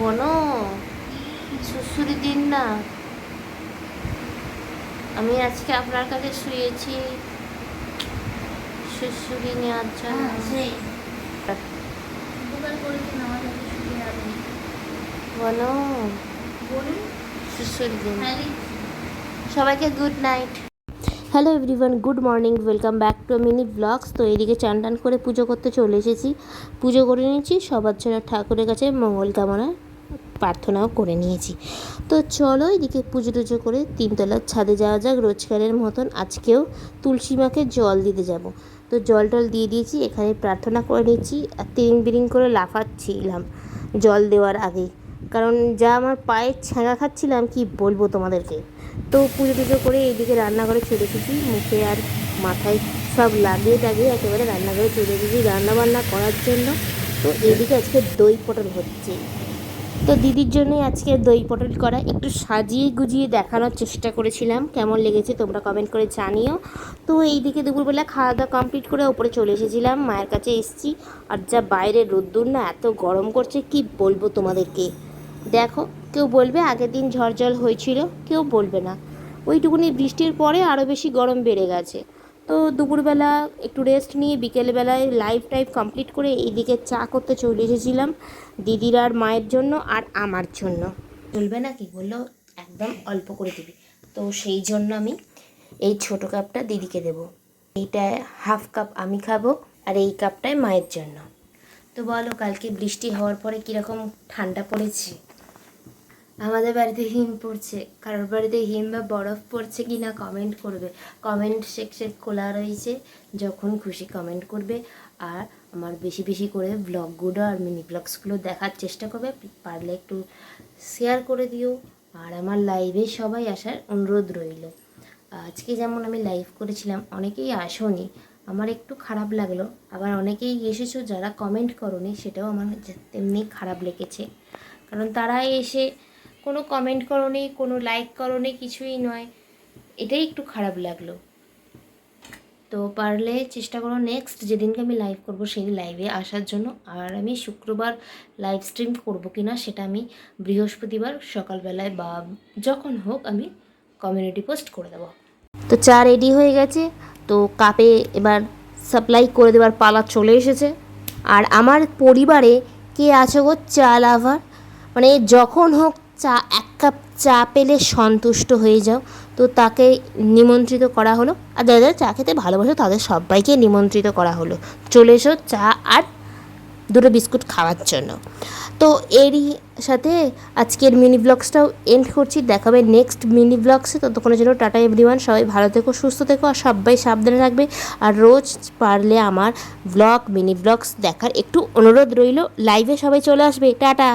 বনো সুসুরি দিন না। আমি আজকে আপনার কাছে শুয়েছি। সুসুরি নেওয়ার জন্য। হ্যাঁ, বলো। সুসুরি দিন। হ্যাঁ সবাইকে good night hello everyone good morning welcome back to mini blogs তো এদিকে চান টান করে পুজো করতে চলে এসেছি। পুজো করে নিয়েছি সবার জন্য ঠাকুরের কাছে মঙ্গল কামনা। প্রার্থনাও করে নিয়েছি। তো চলো এদিকে পুজো টুজো করে তিনতলার ছাদে যাওয়া যাক, রোজগারের মতন আজকেও তুলসী মাকে জল দিতে যাব। তো জল টল দিয়ে দিয়েছি, এখানে প্রার্থনা করে নিয়েছি আর তিরিং বিরিং করে লাফাচ্ছিলাম জল দেওয়ার আগে কারণ যা আমার পায়ে ছ্যাঁকা খাচ্ছিলাম, কি বলব তোমাদেরকে? তো পুজো টুজো করে এইদিকে রান্নাঘরে চলে এসেছি, মুখে আর মাথায় সব লাগিয়ে টাগিয়ে একেবারে রান্নাঘরে চলে এসেছি রান্না বান্না করার জন্য। তো এদিকে আজকে দই পটল হচ্ছে। তো দিদির জন্যই আজকে দই পটল করা। একটু সাজিয়ে গুজিয়ে দেখানোর চেষ্টা করেছিলাম। কেমন লেগেছে তোমরা কমেন্ট করে জানিও। তো এইদিকে দুপুরবেলা খাওয়া দাওয়া কমপ্লিট করে ওপরে চলে এসেছিলাম। মায়ের কাছে এসেছি। আর যা বাইরে রোদ্দুর না, এত গরম করছে, কি বলব তোমাদেরকে? দেখো, কেউ বলবে আগের দিন ঝড় জল হয়েছিল, কেউ বলবে না। ওইটুকুনি বৃষ্টির পরে আরও বেশি গরম বেড়ে গেছে। তো দুপুরবেলা একটু রেস্ট নিয়ে বিকেলবেলায় লাইভ টাইভ কমপ্লিট করে এইদিকে চা করতে চলে এসেছিলাম দিদির আর মায়ের জন্য আর আমার জন্য। চলবে না কি? বলল একদম অল্প করে দিবি। তো সেই জন্য আমি এই ছোটো কাপটা দিদিকে দেবো। এইটা হাফ কাপ আমি খাব আর এই কাপটায় মায়ের জন্য। তো বলো, কালকে বৃষ্টি হওয়ার পরে কীরকম ঠান্ডা পড়েছে? আমাদের বাড়িতে হিম পড়ছে। কারোর বাড়িতে হিম বা বরফ পড়ছে কি না কমেন্ট করবে। কমেন্ট সেকশন খোলা রয়েছে, যখন খুশি কমেন্ট করবে। আর আমার বেশি বেশি করে ব্লগগুলো আর মিনি ব্লগসগুলো দেখার চেষ্টা করবে। পারলে একটু শেয়ার করে দিও। আর আমার লাইভে সবাই আসার অনুরোধ রইল। আজকে যেমন আমি লাইভ করেছিলাম, অনেকেই আসোনি। আমার একটু খারাপ লাগল। আবার অনেকেই এসেছ যারা কমেন্ট করনি, সেটাও আমার তেমনি খারাপ লেগেছে। কারণ তারা এসে কোনো কমেন্ট করো করনি, কোনো লাইক করো করনি, কিছুই নয়। এটাই একটু খারাপ লাগল। তো পারলে চেষ্টা করো নেক্সট যেদিনকে আমি লাইভ করব সেই লাইভে আসার জন্য। আর আমি শুক্রবার লাইভ স্ট্রিম করব কি না সেটা আমি বৃহস্পতিবার সকালবেলায় বা যখন হোক আমি কমিউনিটি পোস্ট করে দেবো। তো চা রেডি হয়ে গেছে। তো কাপে এবার সাপ্লাই করে দেওয়ার পালা চলে এসেছে। আর আমার পরিবারে কে আছে গো? চা লাভার মানে যখন হোক চা, এক কাপ চা পেলে সন্তুষ্ট হয়ে যাও। তো তাকে নিমন্ত্রিত করা হলো। আর যারা যারা চা খেতে ভালোবাসো, তাদের সবাইকে নিমন্ত্রিত করা হলো। চলে এসো চা আর দুটো বিস্কুট খাওয়ার জন্য। তো এরই সাথে আজকের মিনি ব্লগসটাও এন্ড করছি। দেখাবে নেক্সট মিনি ব্লগসে। ততক্ষণের জন্য টাটা এভরিওয়ান সবাই ভালো থেকো, সুস্থ থেকো আর সবাই সাবধানে থাকবে। আর রোজ পারলে আমার ব্লগ মিনি ব্লগস দেখার একটু অনুরোধ রইল। লাইভে সবাই চলে আসবে। টাটা!